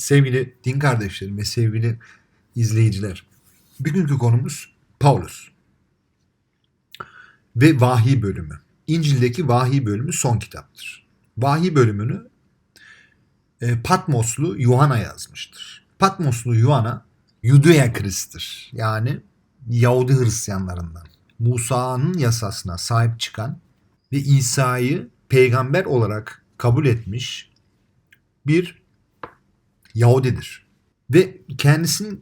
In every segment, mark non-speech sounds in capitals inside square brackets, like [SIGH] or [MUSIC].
Sevgili din kardeşlerim ve sevgili izleyiciler. Bugünkü konumuz Paulus ve vahiy bölümü. İncil'deki vahiy bölümü son kitaptır. Vahiy bölümünü e, Patmoslu Yuhanna yazmıştır. Patmoslu Yuhanna Yudea Krist'tir. Yani Yahudi Hristiyanlarından. Musa'nın yasasına sahip çıkan ve İsa'yı peygamber olarak kabul etmiş bir Yahudidir. Ve kendisinin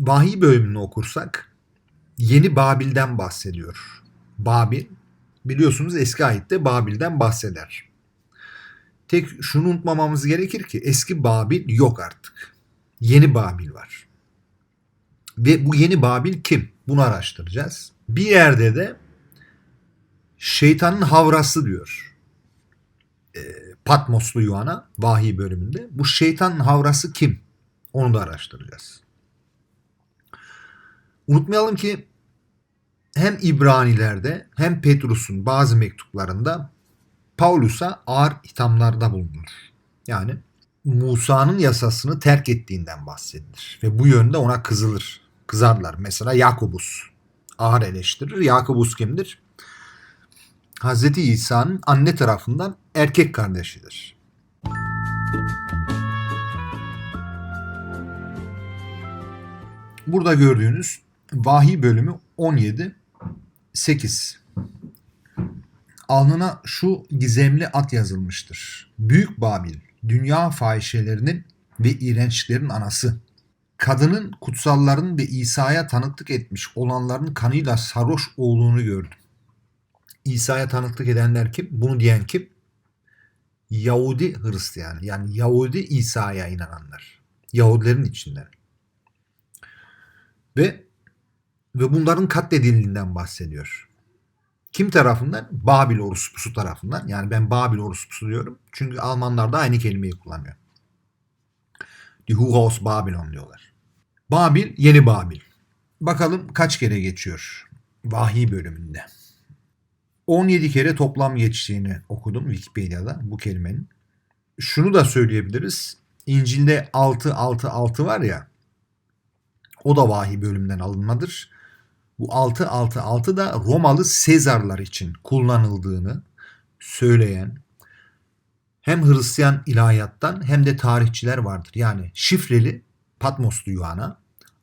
vahiy bölümünü okursak Yeni Babil'den bahsediyor. Babil biliyorsunuz eski ayette Babil'den bahseder. Tek şunu unutmamamız gerekir ki eski Babil yok artık. Yeni Babil var. Ve bu yeni Babil kim? Bunu araştıracağız. Bir yerde de şeytanın havrası diyor. E, Patmoslu Yuhanna vahiy bölümünde. Bu şeytanın havrası kim? Onu da araştıracağız. Unutmayalım ki hem İbranilerde hem Petrus'un bazı mektuplarında Paulus'a ağır ithamlarda bulunur. Yani Musa'nın yasasını terk ettiğinden bahsedilir. Ve bu yönde ona kızılır. Kızarlar. Mesela Yakubus ağır eleştirir. Yakubus kimdir? Hz. İsa'nın anne tarafından erkek kardeşidir. Burada gördüğünüz vahiy bölümü 17 8 Alnına şu gizemli at yazılmıştır. Büyük Babil, dünya fahişelerinin ve iğrençlerin anası. Kadının kutsalların ve İsa'ya tanıklık etmiş olanların kanıyla sarhoş olduğunu gördüm. İsa'ya tanıklık edenler kim? Bunu diyen kim? Yahudi Hristiyan. Yani Yahudi İsa'ya inananlar. Yahudilerin içinden. Ve ve bunların katledildiğinden bahsediyor. Kim tarafından? Babil orospusu tarafından. Yani ben Babil orospusu diyorum. Çünkü Almanlar da aynı kelimeyi kullanıyor. Die Huros Babylon diyorlar. Babil, yeni Babil. Bakalım kaç kere geçiyor vahiy bölümünde. 17 kere toplam geçtiğini okudum Wikipedia'da bu kelimenin. Şunu da söyleyebiliriz. İncil'de 6 6 6 var ya. O da vahiy bölümünden alınmadır. Bu 6 6 6 da Romalı Sezarlar için kullanıldığını söyleyen hem Hristiyan ilahiyattan hem de tarihçiler vardır. Yani şifreli Patmoslu Yuhanna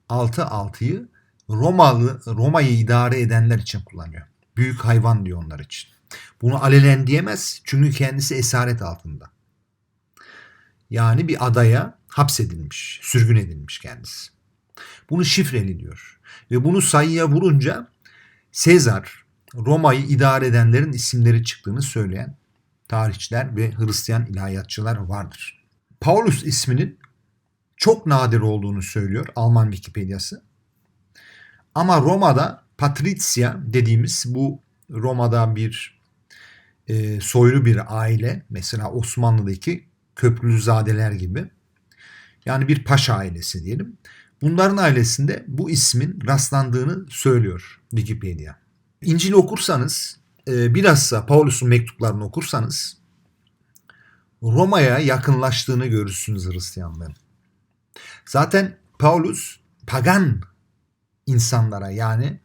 6 6'yı Romalı Roma'yı idare edenler için kullanıyor. Büyük hayvan diyor onlar için. Bunu alenen diyemez çünkü kendisi esaret altında. Yani bir adaya hapsedilmiş, sürgün edilmiş kendisi. Bunu şifreli diyor. Ve bunu sayıya vurunca Sezar, Roma'yı idare edenlerin isimleri çıktığını söyleyen tarihçiler ve Hristiyan ilahiyatçılar vardır. Paulus isminin çok nadir olduğunu söylüyor Alman Wikipedia'sı. Ama Roma'da Patricia dediğimiz bu Roma'da bir e, soylu bir aile mesela Osmanlı'daki Köprülüzadeler gibi yani bir paşa ailesi diyelim. Bunların ailesinde bu ismin rastlandığını söylüyor Wikipedia. İncil'i okursanız e, bilhassa Paulus'un mektuplarını okursanız Roma'ya yakınlaştığını görürsünüz Hristiyanlığın. Zaten Paulus pagan insanlara yani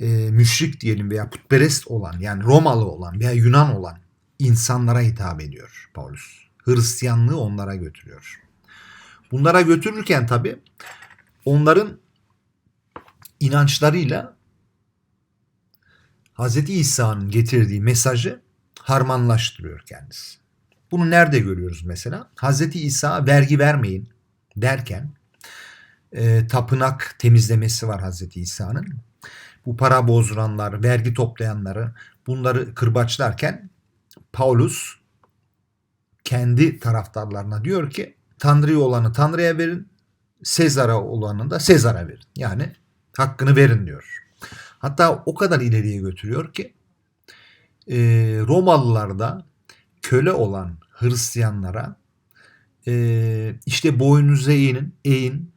e, müşrik diyelim veya putperest olan yani Romalı olan veya Yunan olan insanlara hitap ediyor Paulus. Hristiyanlığı onlara götürüyor. Bunlara götürürken tabi onların inançlarıyla Hz. İsa'nın getirdiği mesajı harmanlaştırıyor kendisi. Bunu nerede görüyoruz mesela? Hz. İsa vergi vermeyin derken e, tapınak temizlemesi var Hz. İsa'nın. Bu para bozduranlar, vergi toplayanları bunları kırbaçlarken Paulus kendi taraftarlarına diyor ki Tanrı'ya olanı Tanrı'ya verin, Sezar'a olanı da Sezar'a verin. Yani hakkını verin diyor. Hatta o kadar ileriye götürüyor ki e, Romalılarda köle olan Hristiyanlara e, işte boynunuza eğin, eğin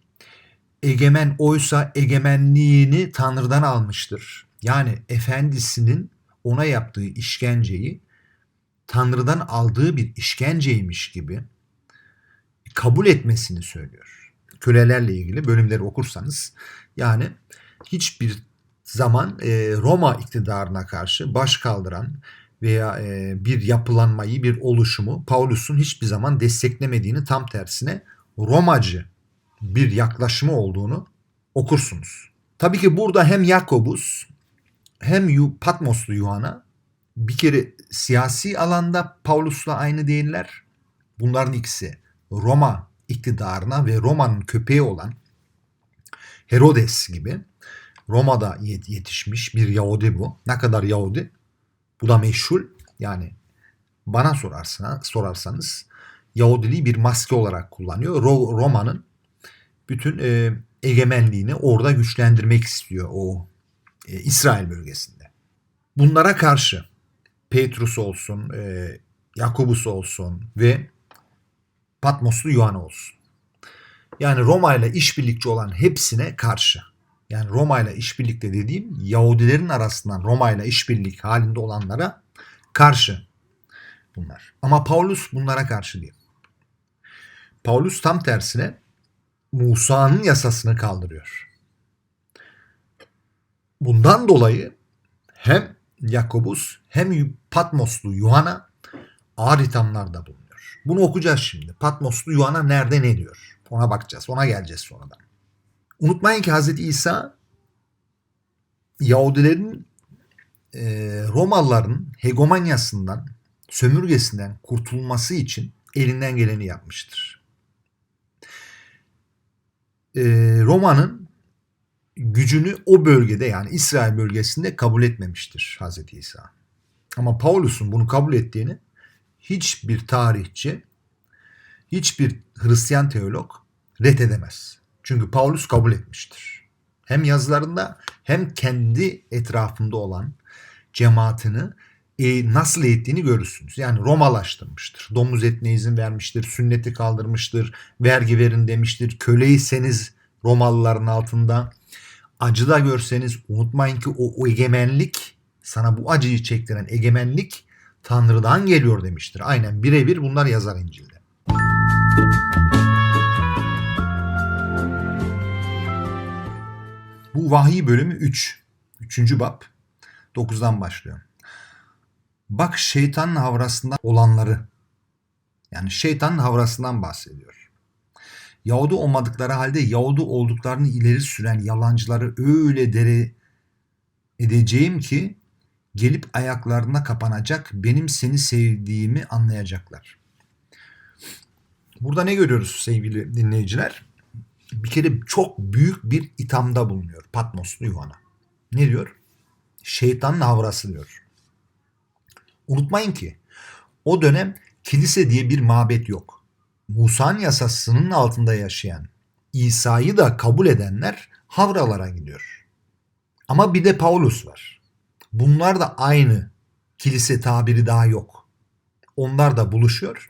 egemen oysa egemenliğini Tanrı'dan almıştır. Yani efendisinin ona yaptığı işkenceyi Tanrı'dan aldığı bir işkenceymiş gibi kabul etmesini söylüyor. Kölelerle ilgili bölümleri okursanız yani hiçbir zaman e, Roma iktidarına karşı baş kaldıran veya e, bir yapılanmayı, bir oluşumu Paulus'un hiçbir zaman desteklemediğini tam tersine Romacı bir yaklaşımı olduğunu okursunuz. Tabii ki burada hem Yakobus hem Patmoslu Yuhanna bir kere siyasi alanda Paulus'la aynı değiller. Bunların ikisi Roma iktidarına ve Roma'nın köpeği olan Herodes gibi Roma'da yetişmiş bir Yahudi bu. Ne kadar Yahudi? Bu da meşhur. Yani bana sorarsanız, sorarsanız Yahudiliği bir maske olarak kullanıyor. Roma'nın bütün e, egemenliğini orada güçlendirmek istiyor o e, İsrail bölgesinde. Bunlara karşı Petrus olsun, e, Yakobus olsun ve Patmoslu Yuhanna olsun. Yani Roma ile işbirlikçi olan hepsine karşı. Yani Roma ile işbirlikte dediğim Yahudilerin arasından Roma ile işbirlik halinde olanlara karşı bunlar. Ama Paulus bunlara karşı değil. Paulus tam tersine Musa'nın yasasını kaldırıyor. Bundan dolayı hem Yakobus hem Patmoslu Yuhanna ağır ithamlarda bulunuyor. Bunu okuyacağız şimdi. Patmoslu Yuhanna nerede ne diyor? Ona bakacağız. Ona geleceğiz sonradan. Unutmayın ki Hz. İsa Yahudilerin e, Romalıların hegemonyasından, sömürgesinden kurtulması için elinden geleni yapmıştır. E, Roma'nın gücünü o bölgede yani İsrail bölgesinde kabul etmemiştir Hz. İsa. Ama Paulus'un bunu kabul ettiğini hiçbir tarihçi, hiçbir Hristiyan teolog reddedemez. Çünkü Paulus kabul etmiştir. Hem yazılarında hem kendi etrafında olan cemaatini e, nasıl eğittiğini görürsünüz. Yani Romalaştırmıştır. Domuz etine izin vermiştir. Sünneti kaldırmıştır. Vergi verin demiştir. Köleyseniz Romalıların altında acı da görseniz unutmayın ki o, o egemenlik sana bu acıyı çektiren egemenlik Tanrı'dan geliyor demiştir. Aynen birebir bunlar yazar İncil'de. Bu vahiy bölümü 3. 3. Üç. bab. 9'dan başlıyor. Bak şeytanın havrasında olanları. Yani şeytanın havrasından bahsediyor. Yahudi olmadıkları halde Yahudi olduklarını ileri süren yalancıları öyle dere edeceğim ki gelip ayaklarına kapanacak benim seni sevdiğimi anlayacaklar. Burada ne görüyoruz sevgili dinleyiciler? Bir kere çok büyük bir ithamda bulunuyor Patmoslu Yuhanna. Ne diyor? Şeytanın havrası diyor. Unutmayın ki o dönem kilise diye bir mabet yok. Musa'nın yasasının altında yaşayan İsa'yı da kabul edenler havralara gidiyor. Ama bir de Paulus var. Bunlar da aynı kilise tabiri daha yok. Onlar da buluşuyor.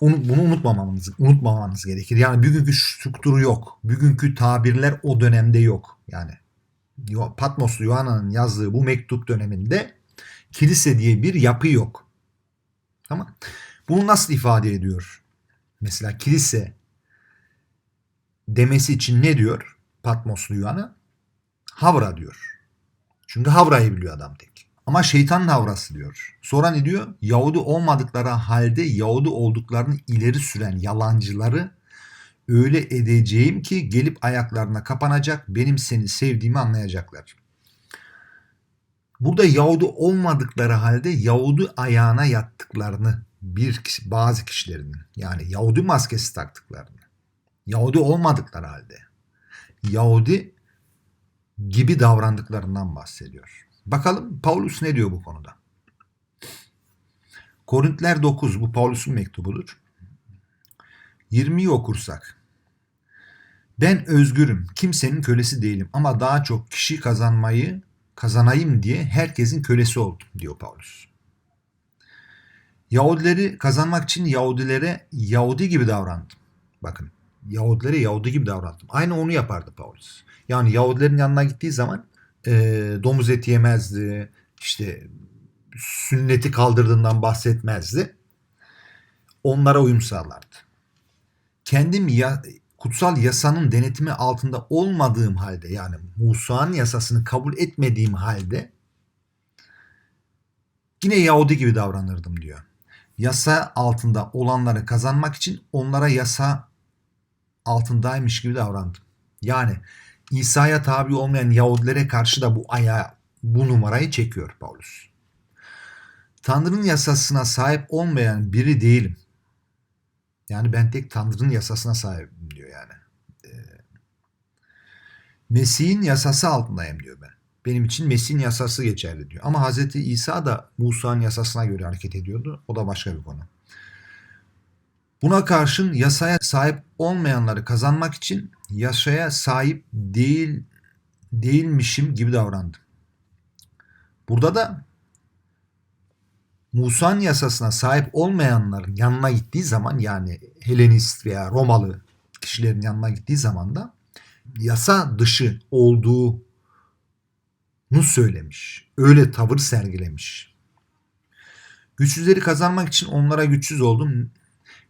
Bunu unutmamamız, unutmamamız gerekir. Yani bugünkü struktürü yok. Bugünkü tabirler o dönemde yok. Yani Patmoslu Yuhanna'nın yazdığı bu mektup döneminde kilise diye bir yapı yok. Tamam. Bunu nasıl ifade ediyor? Mesela kilise demesi için ne diyor? Patmoslu Yuhanna? Havra diyor. Çünkü Havra'yı biliyor adam tek. Ama şeytanın havrası diyor. Sonra ne diyor? Yahudi olmadıkları halde Yahudi olduklarını ileri süren yalancıları öyle edeceğim ki gelip ayaklarına kapanacak benim seni sevdiğimi anlayacaklar. Burada Yahudi olmadıkları halde Yahudi ayağına yattıklarını bir kişi, bazı kişilerin yani Yahudi maskesi taktıklarını, Yahudi olmadıkları halde Yahudi gibi davrandıklarından bahsediyor. Bakalım Paulus ne diyor bu konuda? Korintler 9 bu Paulus'un mektubudur. 20'yi okursak. Ben özgürüm, kimsenin kölesi değilim ama daha çok kişi kazanmayı kazanayım diye herkesin kölesi oldum diyor Paulus. Yahudileri kazanmak için Yahudilere Yahudi gibi davrandım. Bakın Yahudilere Yahudi gibi davrandım. Aynı onu yapardı Paulus. Yani Yahudilerin yanına gittiği zaman e, domuz eti yemezdi. İşte sünneti kaldırdığından bahsetmezdi. Onlara uyum sağlardı. kendim ya, kutsal yasanın denetimi altında olmadığım halde yani Musa'nın yasasını kabul etmediğim halde yine Yahudi gibi davranırdım diyor. Yasa altında olanları kazanmak için onlara yasa altındaymış gibi davrandım. Yani İsa'ya tabi olmayan Yahudilere karşı da bu aya bu numarayı çekiyor Paulus. Tanrı'nın yasasına sahip olmayan biri değilim. Yani ben tek Tanrı'nın yasasına sahibim diyor yani. Ee, Mesih'in yasası altındayım diyor ben. Benim için Mesih'in yasası geçerli diyor. Ama Hz. İsa da Musa'nın yasasına göre hareket ediyordu. O da başka bir konu. Buna karşın yasaya sahip olmayanları kazanmak için yasaya sahip değil değilmişim gibi davrandım. Burada da Musa'nın yasasına sahip olmayanların yanına gittiği zaman yani Helenist veya Romalı kişilerin yanına gittiği zaman da yasa dışı olduğunu söylemiş. Öyle tavır sergilemiş. Güçsüzleri kazanmak için onlara güçsüz oldum.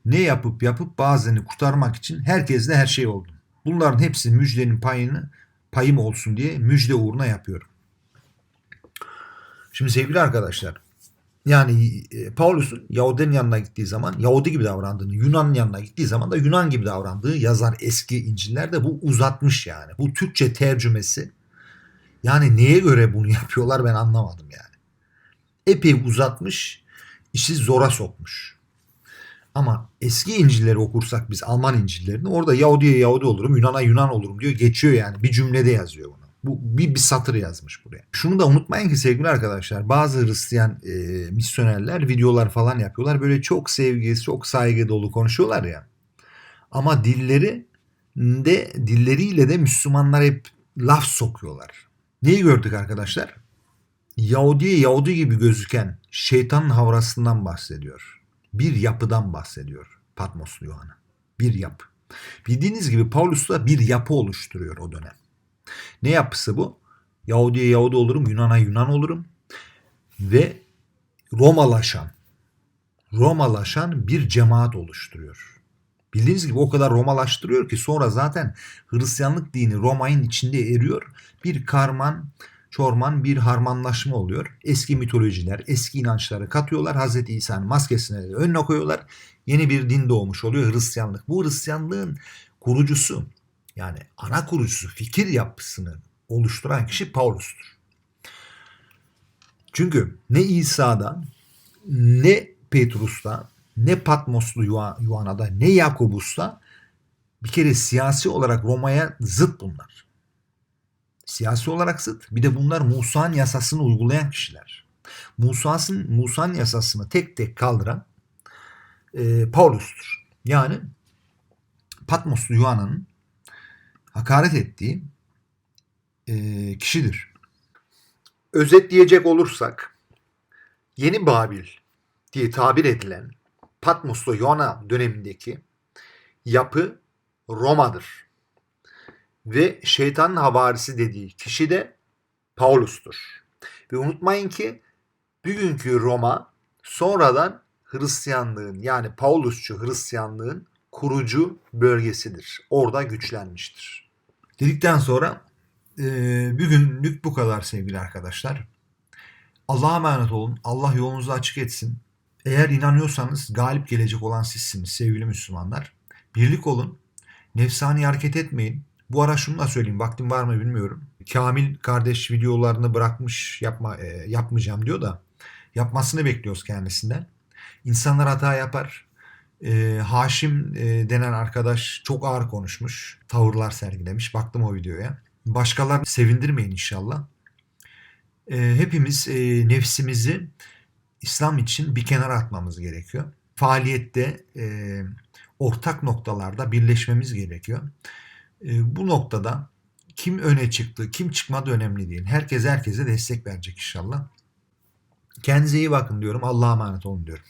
Ne yapıp yapıp bazılarını kurtarmak için herkesle her şey oldum. Bunların hepsi müjdenin payını payım olsun diye müjde uğruna yapıyorum. Şimdi sevgili arkadaşlar yani e, Paulus'un Yahudi'nin yanına gittiği zaman Yahudi gibi davrandığını, Yunan'ın yanına gittiği zaman da Yunan gibi davrandığı yazar eski İncil'lerde bu uzatmış yani. Bu Türkçe tercümesi yani neye göre bunu [LAUGHS] yapıyorlar ben anlamadım yani. Epey uzatmış, işi zora sokmuş. Ama eski İncil'leri okursak biz Alman İncil'lerini orada Yahudi'ye Yahudi olurum, Yunan'a Yunan olurum diyor. Geçiyor yani. Bir cümlede yazıyor bunu. Bu bir, bir satır yazmış buraya. Şunu da unutmayın ki sevgili arkadaşlar bazı Hristiyan e, misyonerler videolar falan yapıyorlar. Böyle çok sevgi, çok saygı dolu konuşuyorlar ya. Ama dilleri de dilleriyle de Müslümanlar hep laf sokuyorlar. Neyi gördük arkadaşlar? Yahudi'ye Yahudi gibi gözüken şeytanın havrasından bahsediyor. Bir yapıdan bahsediyor Patmoslu Yohana. Bir yapı. Bildiğiniz gibi Paulus da bir yapı oluşturuyor o dönem. Ne yapısı bu? Yahudi'ye Yahudi olurum, Yunan'a Yunan olurum. Ve Romalaşan, Romalaşan bir cemaat oluşturuyor. Bildiğiniz gibi o kadar Romalaştırıyor ki sonra zaten Hristiyanlık dini Roma'nın içinde eriyor. Bir karman, çorman bir harmanlaşma oluyor. Eski mitolojiler, eski inançları katıyorlar. Hz. İsa'nın maskesine de önüne koyuyorlar. Yeni bir din doğmuş oluyor Hristiyanlık. Bu Hristiyanlığın kurucusu yani ana kurucusu fikir yapısını oluşturan kişi Paulus'tur. Çünkü ne İsa'da ne Petrus'ta ne Patmoslu Yuhana'da ne Yakobus'ta bir kere siyasi olarak Roma'ya zıt bunlar. Siyasi olarak zıt. Bir de bunlar Musa'nın yasasını uygulayan kişiler. Musa'nın Musa'nın yasasını tek tek kaldıran e, Paulus'tur. Yani Patmoslu Yuhana'nın hakaret ettiği e, kişidir. Özetleyecek olursak Yeni Babil diye tabir edilen Patmos'la Yona dönemindeki yapı Roma'dır. Ve şeytanın havarisi dediği kişi de Paulus'tur. Ve unutmayın ki bugünkü Roma sonradan Hristiyanlığın yani Paulusçu Hristiyanlığın kurucu bölgesidir. Orada güçlenmiştir. Dedikten sonra e, bugünlük bu kadar sevgili arkadaşlar. Allah'a emanet olun. Allah yolunuzu açık etsin. Eğer inanıyorsanız galip gelecek olan sizsiniz sevgili Müslümanlar. Birlik olun. Nefsani hareket etmeyin. Bu ara şunu da söyleyeyim. Vaktim var mı bilmiyorum. Kamil kardeş videolarını bırakmış yapma e, yapmayacağım diyor da yapmasını bekliyoruz kendisinden. İnsanlar hata yapar. E, Haşim e, denen arkadaş çok ağır konuşmuş. Tavırlar sergilemiş. Baktım o videoya. Başkalarını sevindirmeyin inşallah. E, hepimiz e, nefsimizi İslam için bir kenara atmamız gerekiyor. Faaliyette e, ortak noktalarda birleşmemiz gerekiyor. E, bu noktada kim öne çıktı, kim çıkmadı önemli değil. Herkes herkese destek verecek inşallah. Kendinize iyi bakın diyorum. Allah'a emanet olun diyorum.